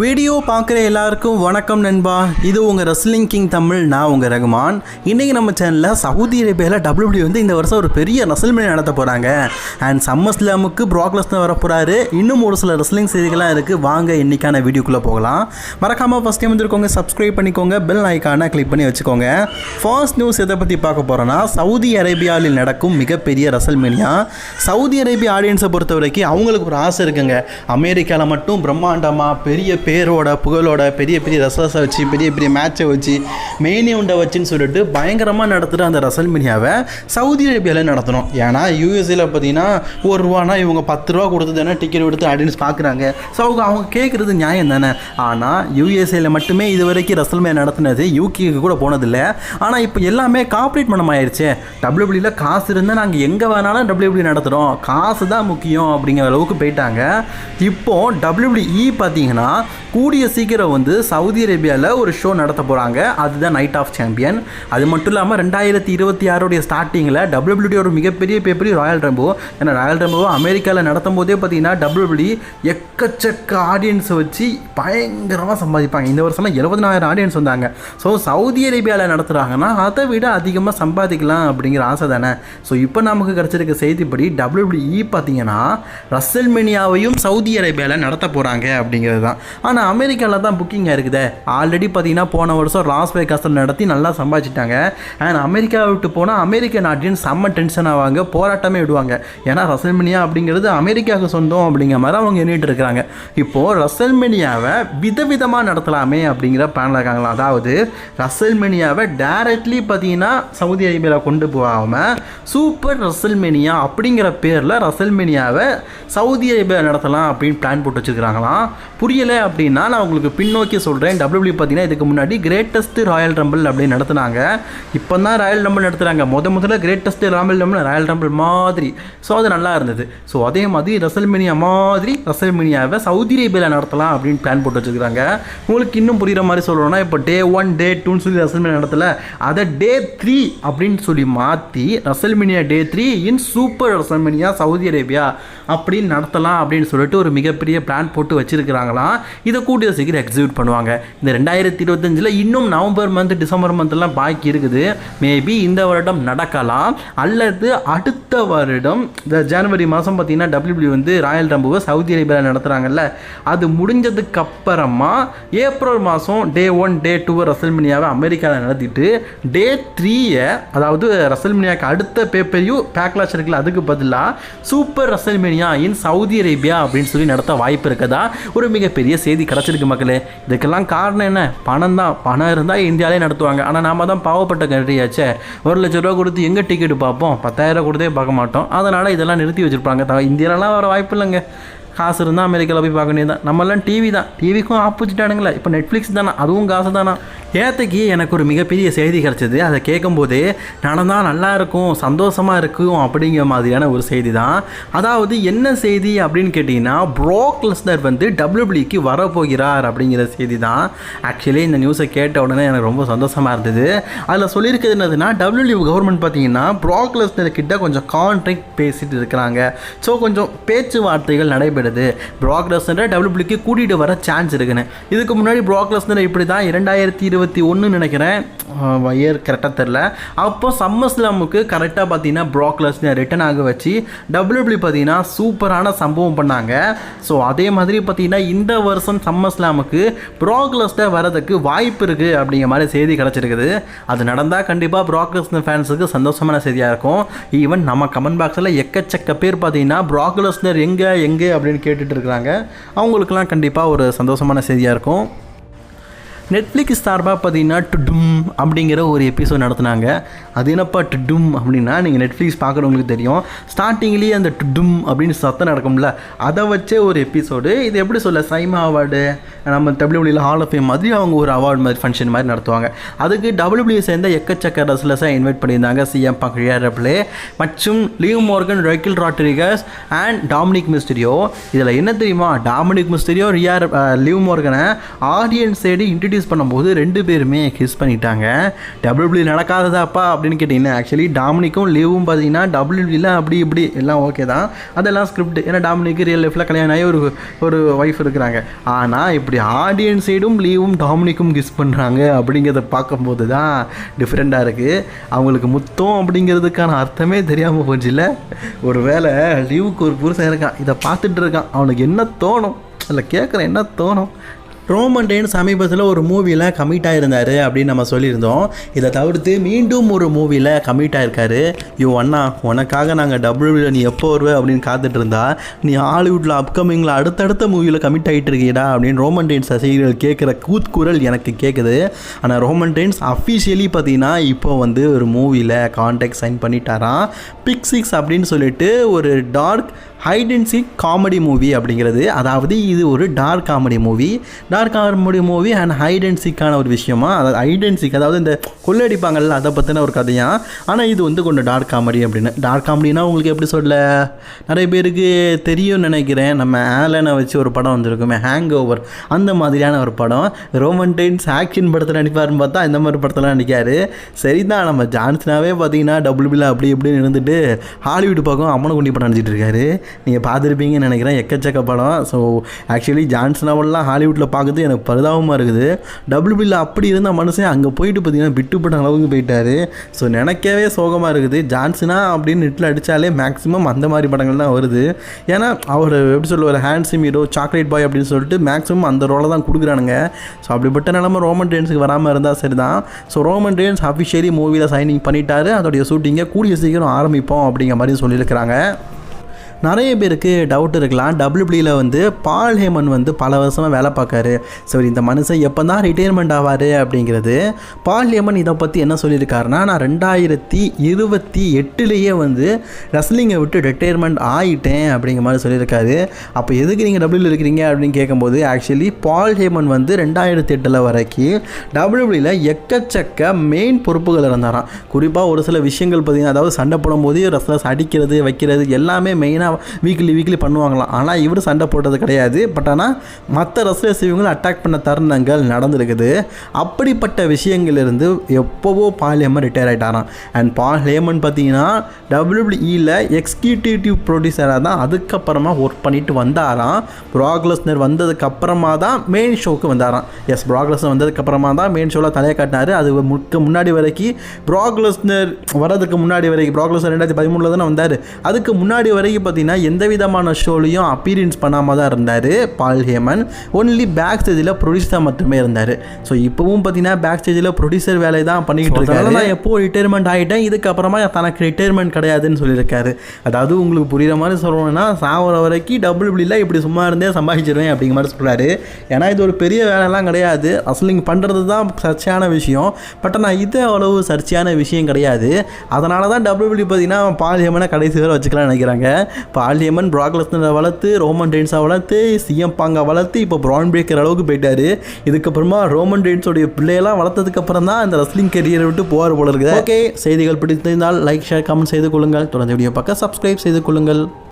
Video பார்க்குற எல்லாருக்கும் வணக்கம் நண்பா. இது உங்கள் ரெஸ்லிங் கிங் தமிழ் நான் உங்கள் ரகுமான். இன்றைக்கி நம்ம சேனலில் சவுதி அரேபியாவில் டபிள்யூபிள்யூ வந்து இந்த வருஷம் ஒரு பெரிய ரெஸ்லிங் நடத்த போகிறாங்க அண்ட் சம்மர் ஸ்லாமுக்கு ப்ராக்லஸ் தான் வரப்போகிறாரு இன்னும் ஒரு சில ரெஸ்லிங் செய்திகள்லாம் இருக்குது வாங்க இன்றைக்கான வீடியோக்குள்ளே போகலாம். மறக்காமல் ஃபஸ்ட் டைம் வந்துருக்கோங்க சப்ஸ்கிரைப் பண்ணிக்கோங்க. பெல் ஐக்கானை கிளிக் பண்ணி வச்சுக்கோங்க. ஃபர்ஸ்ட் நியூஸ் எதை பற்றி பார்க்க போகிறோன்னா சவுதி அரேபியாவில் நடக்கும் மிகப்பெரிய ரெசல்மேனியா சவுதி அரேபியா ஆடியன்ஸை பொறுத்த வரைக்கும் அவங்களுக்கு ஒரு ஆசை இருக்குங்க. அமெரிக்காவில் மட்டும் பிரம்மாண்டமாக பெரிய பேரோட புகழோட பெரிய பெரிய ரசரசை வச்சு பெரிய பெரிய மேட்சை வச்சு மெயின் உண்டை வச்சுன்னு சொல்லிட்டு பயங்கரமாக நடத்துகிற அந்த ரசல்மேனியாவை சவுதி அரேபியாவில் நடத்தணும். ஏன்னா யூஎஸ்ஏல பார்த்தீங்கன்னா ஒரு ரூபானா இவங்க பத்து ரூபா கொடுத்து தானே டிக்கெட் எடுத்து அப்படின்னு பார்க்குறாங்க ஸோ அவங்க அவங்க கேட்குறது நியாயம் தானே. ஆனால் யூஎஸ்ஏல மட்டுமே இது வரைக்கும் ரசல்மியா நடத்தினது யூகேக்கு கூட போனதில்லை. ஆனால் இப்போ எல்லாமே கார்ப்பரேட் மனமாயிருச்சே டபிள்யூபிள்யூல காசு இருந்தால் நாங்கள் எங்கே வேணாலும் டபிள்யூபிள்யூ நடத்துகிறோம் காசு தான் முக்கியம் அப்படிங்கிற அளவுக்கு போயிட்டாங்க. இப்போ டபிள்யூபிள்யூஇ பார்த்தீங்கன்னா கூடிய சீக்கிரம் வந்து சவுதி அரேபியாவில் ஒரு ஷோ நடத்த போகிறாங்க அதுதான் நைட் ஆஃப் சாம்பியன் அது மட்டும் இல்லாமல் ரெண்டாயிரத்தி இருபத்தி ஆறுடைய ஸ்டார்டிங்கில் டபிள்யூபிள்யூடி ஒரு மிகப்பெரிய பேப்பரி ராயல் ரம்போ ஏன்னா ராயல் ரம்போ அமெரிக்காவில் நடத்தும் போதே பார்த்தீங்கன்னா டபிள்யூபிள்யூ எக்கச்சக்க ஆடியன்ஸை வச்சு பயங்கரமாக சம்பாதிப்பாங்க. இந்த வருஷம்லாம் எழுபதனாயிரம் ஆடியன்ஸ் வந்தாங்க. ஸோ சவுதி அரேபியாவில் நடத்துகிறாங்கன்னா அதை விட அதிகமாக சம்பாதிக்கலாம் அப்படிங்கிற ஆசை தானே? ஸோ இப்போ நமக்கு கிடச்சிருக்க செய்திப்படி டபிள்யூபிள்யூஇ பார்த்தீங்கன்னா ரசல்மெனியாவையும் சவுதி அரேபியாவில் நடத்த போகிறாங்க அப்படிங்கிறது தான். ஆனால் அமெரிக்காவில் தான் புக்கிங் இருக்குது. ஆல்ரெடி பார்த்தீங்கன்னா போன வருஷம் லாஸ் வேகாஸில் நடத்தி நல்லா சம்பாதிச்சிட்டாங்க. அண்ட் அமெரிக்காவை விட்டு போனால் அமெரிக்கன் ஆடியன்ஸ் செம்ம டென்ஷன் ஆவாங்க போராட்டமே விடுவாங்க. ஏன்னா ரசல்மினியா அப்படிங்கிறது அமெரிக்காவுக்கு சொந்தம் அப்படிங்கிற மாதிரி அவங்க எண்ணிட்டு இருக்கிறாங்க. இப்போது ரசல்மெனியாவை விதவிதமாக நடத்தலாமே அப்படிங்கிற பிளானில் இருக்காங்களா? அதாவது ரசல்மெனியாவை டைரக்ட்லி பார்த்தீங்கன்னா சவுதி அரேபியாவில் கொண்டு போகாமல் சூப்பர் ரசல்மெனியா அப்படிங்கிற பேரில் ரசல்மெனியாவை சவுதி அரேபியா நடத்தலாம் அப்படின்னு பிளான் போட்டு வச்சுருக்காங்களாம் புரியலை அப்படின்னா நான் உங்களுக்கு பின்னோக்கி சொல்கிறேன் டபிள்யூபிள்யூ பார்த்தீங்கன்னா இதுக்கு முன்னாடி கிரேட்டஸ்ட் ராயல் ரம்பிள் அப்படின்னு நடத்துனாங்க. இப்போ தான் ராயல் ரம்பிள் நடத்துகிறாங்க முத முதல்ல greatest royal rumble royal rumble மாதிரி. ஸோ அது நல்லா இருந்தது. ஸோ அதே மாதிரி ரசல்மினியா மாதிரி ரசல்மினியாவை சவுதி அரேபியாவில் நடத்தலாம் அப்படின்னு பிளான் போட்டு வச்சுருக்காங்க. உங்களுக்கு இன்னும் புரிகிற மாதிரி சொல்லணும்னா இப்போ டே ஒன் டே டூன்னு சொல்லி ரசல்மினியா நடத்தல. அதை டே த்ரீ அப்படின்னு சொல்லி மாற்றி WrestleMania day three in super WrestleMania Saudi Arabia அப்படின்னு நடத்தலாம் அப்படின்னு சொல்லிட்டு ஒரு மிகப்பெரிய பிளான் போட்டு வச்சுருக்கிறாங்களாம். இதை கூடிய சீக்கிரம் எக்ஸிக்யூட் பண்ணுவாங்க. இந்த ரெண்டாயிரத்தி இருபத்தஞ்சில் இன்னும் நவம்பர் மந்த் டிசம்பர் மந்த்லாம் பாக்கி இருக்குது. மேபி இந்த வருடம் நடக்கலாம். அல்லது அடுத்த வருடம் இந்த ஜனவரி மாதம் பார்த்தீங்கன்னா டபிள்யூபிள்யூ வந்து ராயல் ரம்புவை சவுதி அரேபியாவில் நடத்துகிறாங்கல்ல அது முடிஞ்சதுக்கு அப்புறமா ஏப்ரல் மாதம் டே ஒன் டே டூ ரசல்மினியாவை அமெரிக்காவில் நடத்திட்டு டே த்ரீயை அதாவது ரசல்மினியாவுக்கு அடுத்த பேப்பரையும் பேக்லாஷ் இருக்குல்ல அதுக்கு பதிலாக super WrestleMania in Saudi Arabia அப்படின்னு சொல்லி நடத்த வாய்ப்பு இருக்கதா? ஒரு மிகப்பெரிய செய்தி கிடச்சிருக்கு மக்களே. இதுக்கெல்லாம் காரணம் என்ன? பணம் தான். பணம் இருந்தால் இந்தியாவிலே நடத்துவாங்க. ஆனால் நாம தான் பாவப்பட்ட கண்ட்ரியாச்சே ஒரு லட்ச ரூபா கொடுத்து எங்கே டிக்கெட் பார்ப்போம்? பத்தாயிரம் கொடுத்தே பார்க்க மாட்டோம். அதனால் இதெல்லாம் நிறுத்தி வச்சுருப்பாங்க. இந்தியாவிலலாம் வர வாய்ப்பு இல்லைங்க. காசு இருந்தால் அமெரிக்காவில் போய் பார்க்க வேண்டியது தான். நம்மளாம் டிவி தான் டிவிக்கும் ஆப்போசிட்டானுங்களே இப்போ நெட்ஃப்ளிக்ஸ் தானே? அதுவும் காசு தானே ஏற்றக்கு எனக்கு ஒரு மிகப்பெரிய செய்தி கிடச்சிது. அதை கேட்கும்போது நடந்தால் நல்லா இருக்கும் சந்தோஷமாக இருக்கும் அப்படிங்கிற மாதிரியான ஒரு செய்தி தான் அதாவது என்ன செய்தி அப்படின்னு கேட்டிங்கன்னா ப்ரோக் லெஸ்னர் வந்து டபிள்யூபிள்யூக்கு வரப்போகிறார் அப்படிங்கிற செய்தி தான் ஆக்சுவலி இந்த நியூஸை கேட்ட உடனே எனக்கு ரொம்ப சந்தோஷமாக இருந்தது. அதில் சொல்லியிருக்கிறது என்னதுன்னா டபிள்யூபிள்யூ கவர்மெண்ட் பார்த்தீங்கன்னா ப்ரோக் லெஸ்னர் கிட்ட கொஞ்சம் கான்ட்ராக்ட் பேசிட்டு இருக்கிறாங்க. ஸோ கொஞ்சம் பேச்சுவார்த்தைகள் நடைபெறுது ப்ராக் லெஸ்னரை டபிள்யூபிள்யூக்கு கூட்டிகிட்டு வர சான்ஸ் இருக்குன்னு. இதுக்கு முன்னாடி ப்ராக் லெஸ்னர் இப்படி தான் இரண்டாயிரத்தி இருபத்தி ஒன்று நினைக்கிறேன். இயர் கரெக்டாக தெரில அப்போ சம்மர் ஸ்லாமுக்கு கரெக்டாக பார்த்தீங்கன்னா ப்ராக் லெஸ்னர் ரிட்டன் ஆக வச்சு டபிள்யூபிள்யூ பார்த்தீங்கன்னா சூப்பரான சம்பவம் பண்ணாங்க. ஸோ அதே மாதிரி பார்த்தீங்கன்னா இந்த வருஷம் சம்மர் ஸ்லாமுக்கு ப்ராக் லெஸ்னர் வரதுக்கு வாய்ப்பு இருக்குது அப்படிங்கிற மாதிரி செய்தி கிடச்சிருக்குது. அது நடந்தால் கண்டிப்பாக ப்ராக் லெஸ்னர் ஃபேன்ஸுக்கு சந்தோஷமான செய்தியாக இருக்கும். ஈவன் நம்ம கமெண்ட் பாக்ஸில் எக்கச்சக்க பேர் பார்த்தீங்கன்னா ப்ராக் லெஸ்னர் எங்கே எங்கே அப்படின்னு கேட்டுட்டு இருக்கிறாங்க. அவங்களுக்குலாம் கண்டிப்பாக ஒரு சந்தோஷமான செய்தியாக இருக்கும். நெட்ஃப்ளிக்ஸ் சார்பாக பார்த்தீங்கன்னா டுடும் அப்படிங்கிற ஒரு எபிசோட் நடத்துனாங்க. அது என்னப்பா டுடும் அப்படின்னா நீங்கள் நெட்ஃப்ளிக்ஸ் பார்க்குறவங்களுக்கு தெரியும். ஸ்டார்டிங்லேயே அந்த டுடும் அப்படின்னு சத்தம் நடக்கும்ல அதை வச்சே ஒரு எபிசோடு இது எப்படி சொல்ல சைமா அவார்டு நம்ம டபிள்யூபிள்யூல ஹால் ஆஃப் ஃபேம் மாதிரி அவங்க ஒரு அவார்டு மாதிரி ஃபங்க்ஷன் மாதிரி நடத்துவாங்க. அதுக்கு டபிள்யூபிள்யூ சேர்ந்த எக்கச்சக்க ரசலஸாக இன்வைட் பண்ணியிருந்தாங்க. சிஎம் பக்ரியாரப்ளே மற்றும் Liv Morgan Raquel Rodriguez and Dominik Mysterio இதில் என்ன தெரியுமா? டாமினிக் மிஸ்டரியோ ரியார் லீவ் மோர்கனை ஆடியன்ஸ் சைடு இன்ட்ரடியூஸ் பண்ணும்போது ரெண்டு பேருமே கிஸ் பண்ணிட்டாங்க. டபிள்யூபிள்யூ நடக்காததாப்பா அப்படின்னு கேட்டிங்கன்னா ஆக்சுவலி டாமினிக்கும் லீவும் பார்த்தீங்கன்னா டபிள்யூபிள்யூல அப்படி இப்படி எல்லாம் ஓகே தான். அதெல்லாம் ஸ்கிரிப்ட் ஏன்னா டாமினிக்கு ரியல் லைஃப்பில் கல்யாணம் ஆகி ஒரு ஒரு ஒய்ஃப் இருக்கிறாங்க. ஆனால் இப்படி இப்படி ஆடியன்ஸ் சைடும் லீவும் டாமினிக்கும் கிஸ் பண்ணுறாங்க அப்படிங்கிறத பார்க்கும்போது தான் டிஃப்ரெண்ட்டாக இருக்குது அவங்களுக்கு முத்தம் அப்படிங்கிறதுக்கான அர்த்தமே தெரியாமல் போச்சு இல்லை ஒரு வேளை லீவுக்கு ஒரு புருஷன் இருக்கான் இதை பார்த்துட்டு இருக்கான் அவனுக்கு என்ன தோணும்? இல்லை கேட்குறேன் என்ன தோணும்? ரோமன் டெயின் சமீபத்தில் ஒரு மூவியில் கமிட் ஆகிருந்தார் அப்படின்னு நம்ம சொல்லியிருந்தோம். இதை தவிர்த்து மீண்டும் ஒரு மூவியில் கமிட் ஆகிருக்காரு யோ அண்ணா உனக்காக நாங்கள் டபுள்யூ நீ எப்போ வருவ அப்படின்னு காத்துட்டு இருந்தா நீ ஹாலிவுட்டில் அப்கமிங்கில் அடுத்தடுத்த மூவியில் கமிட் ஆகிட்டு இருக்கீடா அப்படின்னு ரோமன் டெயின்ஸ் ரசிகர்கள் கேட்குற கூத்குரல் எனக்கு கேட்குது ஆனால் ரோமன் டெயின்ஸ் அஃபிஷியலி பார்த்தீங்கன்னா இப்போ வந்து ஒரு மூவியில் கான்டாக்ட் சைன் பண்ணிட்டாராம். பிக் சிக்ஸ் அப்படின்னு சொல்லிட்டு ஒரு dark hide and seek comedy movie அப்படிங்கிறது அதாவது இது ஒரு dark comedy movie dark comedy movie and hide and சீக்கான ஒரு விஷயமா? அதாவது ஹைட் அண்ட் சீக் அதாவது இந்த கொள்ளடிப்பாங்கள்ல அதை பற்றின ஒரு கதையா? ஆனால் இது வந்து கொஞ்சம் டார்க் காமெடி அப்படின்னு. டார்க் காமெடினா உங்களுக்கு எப்படி சொல்ல? நிறைய பேருக்கு தெரியும்னு நினைக்கிறேன். நம்ம ஆலனை வச்சு ஒரு படம் வந்திருக்குமே ஹேங் ஓவர் அந்த மாதிரியான ஒரு படம். ரோமன் டெயின்ஸ் ஆக்ஷன் படத்தில் நடிப்பாருன்னு பார்த்தா இந்த மாதிரி படத்தில் நடிக்காரு. சரிதான் நம்ம ஜான்சனாவே பார்த்தீங்கன்னா டபுள் பில்லா அப்படி இப்படின்னு இருந்துட்டு ஹாலிவுட் பக்கம் அம்மனை குண்டி படம் நடிச்சிட்டு இருக்காரு. நீங்கள் பார்த்துருப்பீங்கன்னு நினைக்கிறேன். எக்கச்சக்க படம். ஸோ ஆக்சுவலி ஜான்சனாவெல்லாம் ஹாலிவுட்டில் பார்க்குறது எனக்கு பரிதாபமாக இருக்குது. டபுள் அப்படி இருந்த மனுஷன் அங்கே போயிட்டு பார்த்தீங்கன்னா விட்டு போட்ட அளவுக்கு போயிட்டாரு. ஸோ நினைக்கவே சோகமாக இருக்குது. ஜான்சனா அப்படின்னு நெட்டில் அடித்தாலே மேக்ஸிமம் அந்த மாதிரி படங்கள் தான் வருது. ஏன்னா அவர் எப்படி சொல்லுவார்? ஹேண்ட்ஸிம் ஹீரோ சாக்லேட் பாய் அப்படின்னு சொல்லிட்டு மேக்ஸிமம் அந்த ரோலை தான் கொடுக்குறானுங்க. ஸோ அப்படிப்பட்ட நிலமை ரோமன் டேன்ஸுக்கு வராமல் இருந்தால் சரி தான் ஸோ ரோமன் டேன்ஸ் அஃபிஷியலி மூவியில் சைனிங் பண்ணிட்டாரு. அதோடைய ஷூட்டிங்கை கூடிய சீக்கிரம் ஆரம்பிப்போம் அப்படிங்கிற மாதிரி சொல்லியிருக்கிறாங்க. நிறைய பேருக்கு டவுட் இருக்கலாம். டபிள்யூபிளியில் வந்து பால் ஹேமன் வந்து பல வருஷமாக வேலை பார்க்காரு. சரி இந்த மனுஷன் எப்போ தான் ரிட்டையர்மெண்ட் ஆவார் அப்படிங்கிறது பால் ஹேமன் இதை பற்றி என்ன சொல்லியிருக்காருன்னா நான் ரெண்டாயிரத்தி இருபத்தி எட்டுலேயே வந்து ரெஸ்லிங்கை விட்டு ரிட்டையர்மெண்ட் ஆகிட்டேன் அப்படிங்கிற மாதிரி சொல்லியிருக்காரு. அப்போ எதுக்கு நீங்கள் டபிள்யூவில் இருக்கிறீங்க அப்படின்னு கேட்கும்போது ஆக்சுவலி பால் ஹேமன் வந்து ரெண்டாயிரத்தி எட்டில் வரைக்கும் டபிள்யூபிளியில் எக்கச்சக்க மெயின் பொறுப்புகள் இருந்தாராம். குறிப்பாக ஒரு சில விஷயங்கள் பார்த்தீங்கன்னா அதாவது சண்டை போடும்போது ரெஸ்லர்ஸ் அடிக்கிறது வைக்கிறது எல்லாமே மெயினாக வீக்லி வீக்லி பண்ணுவாங்களாம். ஆனால் இவர் சண்டை போட்டது கிடையாது. பட் ஆனால் மற்ற ரெஸ்லர்ஸ் இவங்களை அட்டாக் பண்ண தருணங்கள் நடந்திருக்குது. அப்படிப்பட்ட விஷயங்கள்லேருந்து எப்போவோ பால் Hemen retire ஆகிட்டாராம் and ball Hemen பார்த்தீங்கன்னா டபிள்யூபிஇயில் எக்ஸிக்யூட்டிவ் ப்ரொடியூசராக தான் அதுக்கப்புறமா ஒர்க் பண்ணிட்டு வந்தாராம். ப்ராக்லஸ்னர் வந்ததுக்கப்புறமா தான் மெயின் ஷோக்கு வந்தாராம். எஸ் ப்ராக்லஸ்னர் வந்ததுக்கப்புறமா தான் மெயின் ஷோவில் தலையை காட்டினார். அது முக்க முன்னாடி வரைக்கும் ப்ராக்லஸ்னர் வரதுக்கு முன்னாடி வரைக்கும் ப்ராக்லஸ்னர் ரெண்டாயிரத்தி பதிமூணில் தானே வந்தார். அதுக்கு முன்னாடி வரைக்கும் பார்த்தீங்கன்னா எந்த விதமான ஷோலையும் அப்பீரியன்ஸ் பண்ணாமல் தான் இருந்தார் பால் ஹேமன். ஒன்லி பேக் ஸ்டேஜில் ப்ரொடியூசர் மட்டுமே இருந்தார். ஸோ இப்போவும் பார்த்தீங்கன்னா பேக் ஸ்டேஜில் ப்ரொடியூசர் வேலையை தான் பண்ணிக்கிட்டு இருக்காரு. நான் எப்போ ரிட்டையர்மெண்ட் ஆகிட்டேன் இதுக்கப்புறமா தனக்கு ரிட்டையர்மெண்ட் கிடையாதுன்னு சொல்லியிருக்காரு. அதாவது உங்களுக்கு புரியுற மாதிரி சொல்லணும்னா சாவர வரைக்கும் டபுள் பிள்ளைல இப்படி சும்மா இருந்தே சம்பாதிச்சிருவேன் அப்படிங்கிற மாதிரி சொல்கிறாரு ஏன்னா இது ஒரு பெரிய வேலைலாம் கிடையாது. அசலிங் பண்ணுறது தான் சர்ச்சையான விஷயம். பட் ஆனால் இது அவ்வளவு சர்ச்சையான விஷயம் கிடையாது. அதனால தான் டபிள்யூபிள்யூ பார்த்தீங்கன்னா பாலியமனை கடைசி வரை வச்சுக்கலாம்னு நினைக்கிறாங்க. பாலியமன் ப்ராக்லஸ்னரை வளர்த்து ரோமன் டெயின்ஸை வளர்த்து சிஎம் பாங்கை வளர்த்து இப்போ ப்ரான் பிரேக்கர் அளவுக்கு போயிட்டாரு. இதுக்கப்புறமா ரோமன் டெயின்ஸோடைய பிள்ளையெல்லாம் வளர்த்ததுக்கு அப்புறம் தான் இந்த ரெஸ்லிங் கெரியரை விட்டு போகிற போல இருக்குது ஓகே செய்திகள் பிடித்திருந்தால் லைக் ஷேர் கமெண்ட் செய்து கொள்ளுங்கள். தொடர்ந்து வீடியோ பக்கம் சப்ஸ்கிரைப் செய்து கொள்ளுங்கள்.